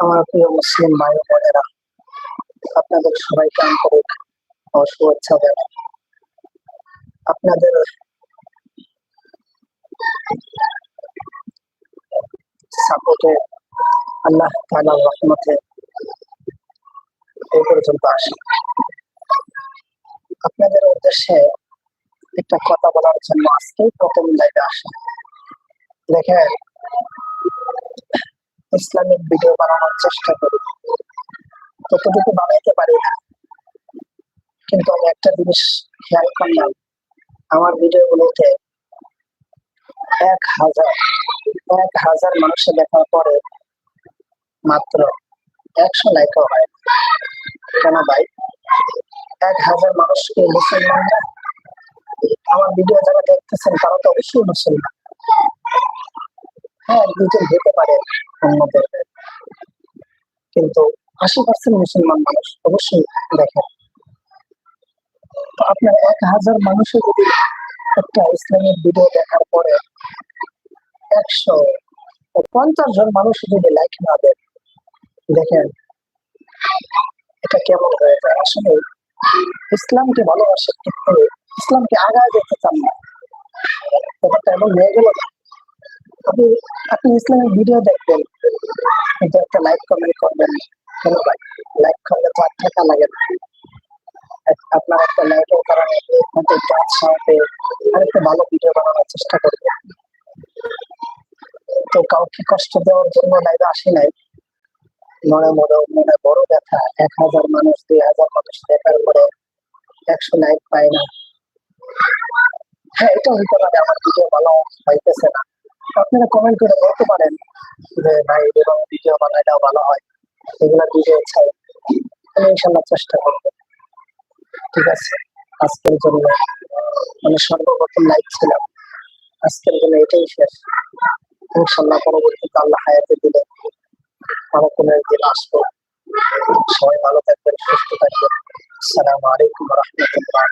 আমার প্রিয় মুসলিম ভাই বোনেরা, আপনাদের সবাইকে আন্তরিক ও শুভেচ্ছা জানাই। আপনাদের সাপোর্টে আল্লাহ তাআলার রহমতে এই পর্যন্ত আসি। আপনাদের উদ্দেশ্যে একটা কথা বলার জন্য আজকেই প্রথম লাইভে আসে। দেখেন ইসলামিক ভিডিও বানানোর চেষ্টা করি। ততটুকু বানাইতে পারি না। কিন্তু আমি একটা জিনিস খেয়াল করলাম। আমার ভিডিওগুলোতে এক হাজার এক হাজার মানুষে দেখার পরে মাত্র একশো লাইকও হয়। কেন ভাই? এক হাজার মানুষকে মুসলমানরা আমার ভিডিও যারা দেখতেছেন তারা তো অবশ্যই মুসলমান। হ্যাঁ দুজন হতে পারে অন্যদের কিন্তু আশি পার্সেন্ট মুসলমান মানুষ অবশ্যই দেখেন আপনার এক হাজার মানুষে যদি একটা ইসলামিক ভিডিও দেখার পরে একশো পঞ্চাশ জন মানুষ যদি লাইক না দেন, দেখেন এটা কেমন হয়ে যায়? আসলে ইসলামকে ভালোবাসে, কিন্তু ইসলামকে আগায় যেতে চান না। ব্যাপারটা এমন হয়ে গেল। আপনি আপনি ইসলামিক ভিডিও দেখবেন। কিন্তু একটা লাইক কমেন্ট করবেন। কেন লাইক করলে তো আর টাকা লাগে না। আপনার একটা লাইকের কারণে একটু উৎসাহ আরেকটা ভালো ভিডিও বানানোর চেষ্টা করবেন। তো কাউকে কষ্ট দেওয়ার জন্য লাইভে আসি নাই। মনে মনে মনে বড় ব্যথা। এক হাজার মানুষ, দুই হাজার মানুষ দেখার পরে একশো লাইক পায় না। হ্যাঁ এটা হইতে পারে, আমার ভিডিও ভালো হইতেছে না। আপনারা কমেন্ট করে বলতে পারেন যে, ভাই এবং ভিডিও বানাইটাও ভালো হয়। এগুলা ভিডিও চাই। আমি ইনশাল্লাহ চেষ্টা করব। ঠিক আছে? আজকের জন্য মানে সর্বপ্রথম লাইক ছিলাম। আজকের জন্য এটাই শেষ। ইনশাল্লাহ পরবর্তীতে আল্লাহ হায়াতে দিলে আরও কোনো একদিন আসব। সবাই ভালো থাকবেন, সুস্থ থাকবেন। আসসালামু আলাইকুম রহমতুল্লাহ